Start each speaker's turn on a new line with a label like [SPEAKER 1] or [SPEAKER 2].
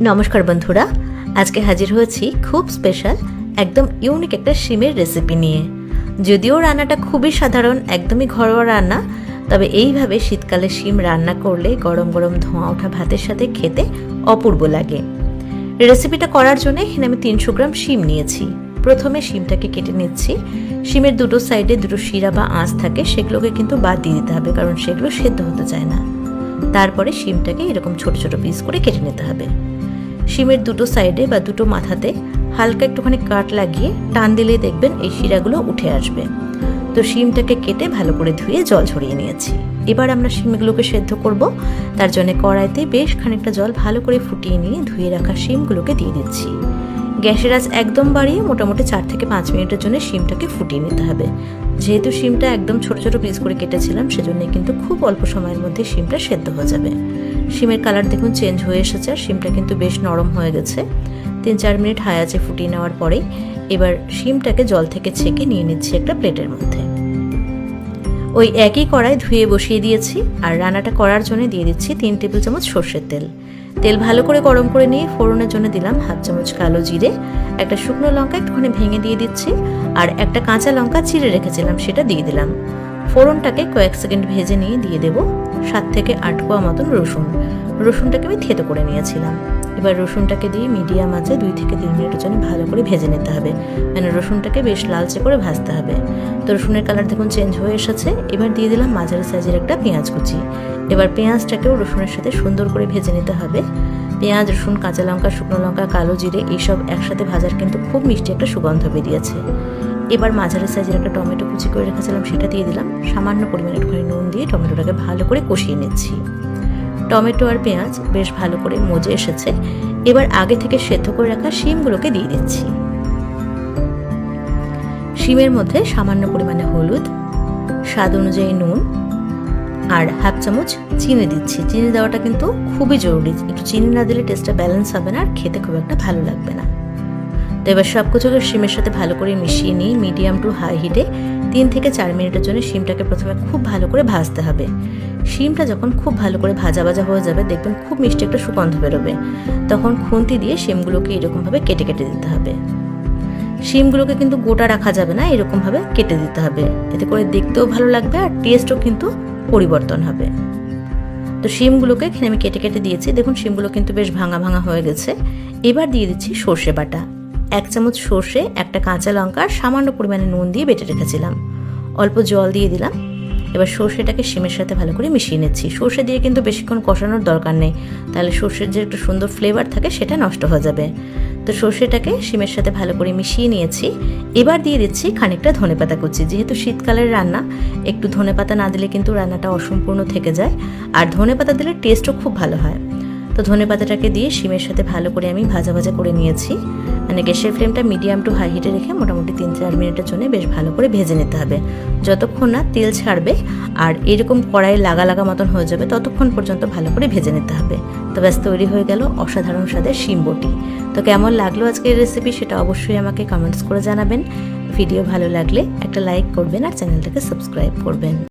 [SPEAKER 1] নমস্কার বন্ধুরা, আজকে হাজির হয়েছি খুব স্পেশাল একদম ইউনিক একটা শিমের রেসিপি নিয়ে। যদিও রান্নাটা খুবই সাধারণ, একদমই ঘরোয়া রান্না, তবে এইভাবে শীতকালে শিম রান্না করলে গরম গরম ধোঁয়া ওঠা ভাতের সাথে খেতে অপূর্ব লাগে। রেসিপিটা করার জন্য এখানে আমি তিনশো গ্রাম শিম নিয়েছি। প্রথমে শিমটাকে কেটে নিচ্ছি। শিমের দুটো সাইডে দুটো শিরা বা আঁশ থাকে, সেগুলোকে কিন্তু বাদ দিয়ে দিতে হবে, কারণ সেগুলো সেদ্ধ হতে চায় না। তারপরে শিমটাকে এরকম ছোট ছোট পিস করে কেটে নিতে হবে। শিমের দুটো সাইডে বা দুটো মাথাতে হালকা একটুখানি কাট লাগিয়ে টান দিলেই দেখবেন এই শিরাগুলো উঠে আসবে। তো শিমটাকে কেটে ভালো করে ধুয়ে জল ঝরিয়ে নিয়েছি। এবার আমরা শিমগুলোকে সেদ্ধ করব। তার জন্য কড়াইতে বেশ খানিকটা জল ভালো করে ফুটিয়ে নিয়ে ধুয়ে রাখা শিমগুলোকে দিয়ে দিচ্ছি। গ্যাসের আঁচ একদম বাড়িয়ে মোটামুটি চার থেকে পাঁচ মিনিটের জন্য শিমটাকে ফুটিয়ে নিতে হবে। যেহেতু শিমটা একদম ছোট ছোট পিস করে কেটেছিলাম সেজন্য কিন্তু খুব অল্প সময়ের মধ্যে শিমটা সেদ্ধ হয়ে যাবে। শিমের কালার দেখুন চেঞ্জ হয়ে এসেছে, আর শিমটা কিন্তু বেশ নরম হয়ে গেছে। তিন চার মিনিট হাই আছে ফুটিয়ে নেওয়ার পরেই এবার শিমটাকে জল থেকে ছেঁকে নিয়ে নিচ্ছি একটা প্লেটের মধ্যে। ওই একই কড়াই ধুয়ে বসিয়ে দিয়েছি, আর রান্নাটা করার জন্য দিয়ে দিচ্ছি তিন টেবিল চামচ সর্ষের তেল। তেল ভালো করে গরম করে নিয়ে ফোড়নের জন্য দিলাম হাফ চামচ কালো জিরে, একটা শুকনো লঙ্কা একটুখানি ভেঙে দিয়ে দিচ্ছি, আর একটা কাঁচা লঙ্কা চিড়ে রেখেছিলাম, সেটা দিয়ে দিলাম। ফোড়নটাকে কয়েক সেকেন্ড ভেজে নিয়ে দিয়ে দেবো সাত থেকে আট কোয়া মতন রসুন। রসুনটাকে আমি থেতো করে নিয়েছিলাম। এবার রসুনটাকে দিয়ে মিডিয়াম আঁচে দুই থেকে তিন মিনিটের জন্য ভালো করে ভেজে নিতে হবে। মানে রসুনটাকে বেশ লালচে করে ভাজতে হবে। তো রসুনের কালার দেখুন চেঞ্জ হয়ে এসেছে। এবার দিয়ে দিলাম মাঝারি সাইজের একটা পেঁয়াজ কুচি। এবার পেঁয়াজটাকেও রসুনের সাথে সুন্দর করে ভেজে নিতে হবে। পেঁয়াজ, রসুন, কাঁচা লঙ্কা, শুকনো লঙ্কা, কালো জিরে, এইসব একসাথে ভাজার কিন্তু খুব মিষ্টি একটা সুগন্ধ বেরিয়েছে। এবার মাঝারি সাইজের একটা টমেটো কুচি করে রেখেছিলাম, সেটা দিয়ে দিলাম। সামান্য পরিমাণে একটুখানি নুন দিয়ে টমেটোটাকে ভালো করে কষিয়ে নিচ্ছি। টমেটো আর পেঁয়াজ বেশ ভালো করে মজে এসেছে। এবার আগে থেকে সেদ্ধ করে রাখা শিমগুলোকে দিয়ে দিচ্ছি। শিমের মধ্যে সামান্য পরিমাণে হলুদ, স্বাদ অনুযায়ী নুন আর হাফ চামচ চিনি দিচ্ছি। চিনি দেওয়াটা কিন্তু খুবই জরুরি। একটু চিনি না দিলে টেস্টটা ব্যালেন্স হবে না আর খেতে খুব একটা ভালো লাগবে না। তো এবার সব কিছুকে শিমের সাথে ভালো করে মিশিয়ে নিয়ে মিডিয়াম টু হাই হিটে তিন থেকে চার মিনিটের জন্য শিমটাকে প্রথমে খুব ভালো করে ভাজতে হবে। শিমটা যখন খুব ভালো করে ভাজা ভাজা হয়ে যাবে, দেখবেন খুব মিষ্টি একটা সুগন্ধ বেরোবে। তখন খুন্তি দিয়ে শিমগুলোকে এরকমভাবে কেটে কেটে দিতে হবে। শিমগুলোকে কিন্তু গোটা রাখা যাবে না, এরকমভাবে কেটে দিতে হবে। এতে করে দেখতেও ভালো লাগবে আর টেস্টও কিন্তু পরিবর্তন হবে। তো শিমগুলোকে এখানে আমি কেটে কেটে দিয়েছি। দেখুন শিমগুলো কিন্তু বেশ ভাঙা ভাঙা হয়ে গেছে। এবার দিয়ে দিচ্ছি সর্ষে বাটা। এক চামচ সর্ষে, একটা কাঁচা লঙ্কা আর সামান্য পরিমাণে নুন দিয়ে বেটে রেখেছিলাম। অল্প জল দিয়ে দিলাম। এবার সর্ষেটাকে শিমের সাথে ভালো করে মিশিয়ে নিচ্ছি। সর্ষে দিয়ে কিন্তু বেশিক্ষণ কষানোর দরকার নেই। তাহলে সর্ষের যে একটা সুন্দর ফ্লেভার থাকে, সেটা নষ্ট হয়ে যাবে। তো সর্ষেটাকে শিমের সাথে ভালো করে মিশিয়ে নিয়েছি। এবার দিয়ে দিচ্ছি খানিকটা ধনেপাতা কুচি। যেহেতু শীতকালের রান্না, একটু ধনেপাতা না দিলে কিন্তু রান্নাটা অসম্পূর্ণ থেকে যায়। আর ধনেপাতা দিলে টেস্টও খুব ভালো হয়। তো ধনে পাতাটাকে দিয়ে শিমের সাথে ভালো করে আমি ভাজা ভাজা করে নিয়েছি। মানে গ্যাসের ফ্লেমটা মিডিয়াম টু হাই হিটে রেখে মোটামুটি তিন চার মিনিটের জন্য বেশ ভালো করে ভেজে নিতে হবে। যতক্ষণ না তেল ছাড়বে আর এরকম কড়াই লাগা লাগা মতন হয়ে যাবে, ততক্ষণ পর্যন্ত ভালো করে ভেজে নিতে হবে। তো ব্যাস, তৈরি হয়ে গেল অসাধারণ স্বাদের শিম বটি। তো কেমন লাগল আজকের রেসিপি সেটা অবশ্যই আমাকে কমেন্টস করে জানাবেন। ভিডিও ভালো লাগলে একটা লাইক করবেন আর চ্যানেলটাকে সাবস্ক্রাইব করবেন।